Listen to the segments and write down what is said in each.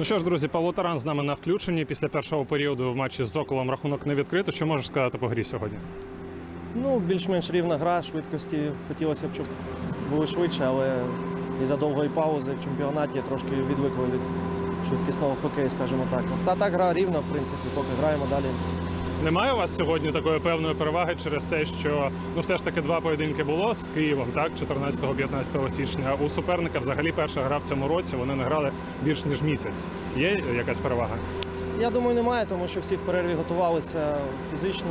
Ну що ж, друзі, Павло Таран з нами на включенні. Після першого періоду в матчі з Соколом рахунок не відкрито. Що можеш сказати по грі сьогодні? Ну, більш-менш рівна гра, швидкості хотілося б, щоб були швидше, але і за довгої паузи в чемпіонаті трошки відвикли від швидкісного хокею, скажімо так. Та так гра рівна, в принципі, поки граємо далі. Немає у вас сьогодні такої певної переваги через те, що ну все ж таки два поєдинки було з Києвом, так 14-15 січня. У суперника взагалі перша гра в цьому році. Вони не грали більш ніж місяць. Є якась перевага? Я думаю, немає, тому що всі в перерві готувалися, фізичну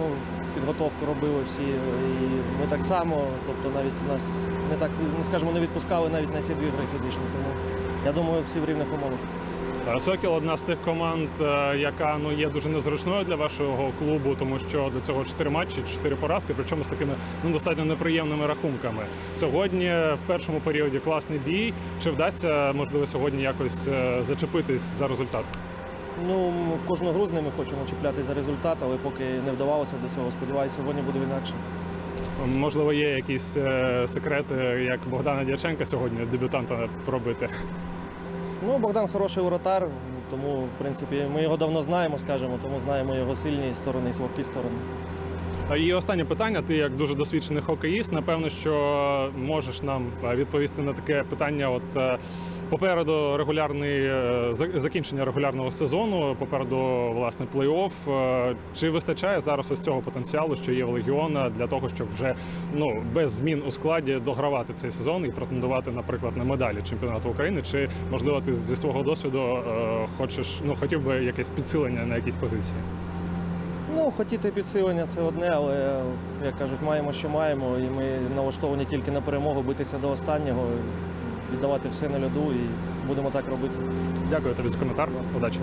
підготовку робили всі. І ми так само, тобто навіть нас не так, ну, скажімо, не відпускали навіть на ці дві гри фізично. Тому я думаю, всі в рівних умовах. Сокіл одна з тих команд, е, яка ну є дуже незручною для вашого клубу, тому що до цього чотири матчі, чотири поразки, причому з такими ну достатньо неприємними рахунками. Сьогодні в першому періоді класний бій. Чи вдасться можливо сьогодні якось е, зачепитись за результат? Ну, кожну гру з ними хочемо чіпляти за результат, але поки не вдавалося до цього. Сподіваюся, сьогодні буде інакше. Можливо, є якісь е, секрети, як Богдана Дяченка сьогодні дебютанта пробити. Ну, Богдан хороший воротар, тому, в принципі, ми його давно знаємо, скажімо, тому знаємо його сильні сторони і слабкі сторони. І останнє питання. Ти як дуже досвідчений хокеїст, напевно, що можеш нам відповісти на таке питання. От е, попереду регулярний е, закінчення регулярного сезону, попереду власне плей-офф. Е, Чи вистачає зараз ось цього потенціалу, що є в легіона, для того, щоб вже ну без змін у складі догравати цей сезон і претендувати, наприклад, на медалі чемпіонату України? Чи можливо ти зі свого досвіду хочеш ну хотів би якесь підсилення на якійсь позиції? Ну, хотіти підсилення це одне, але, як кажуть, маємо, що маємо, і ми налаштовані тільки на перемогу, битися до останнього, віддавати все на льоду і будемо так робити. Дякую тобі за коментар. Удачі.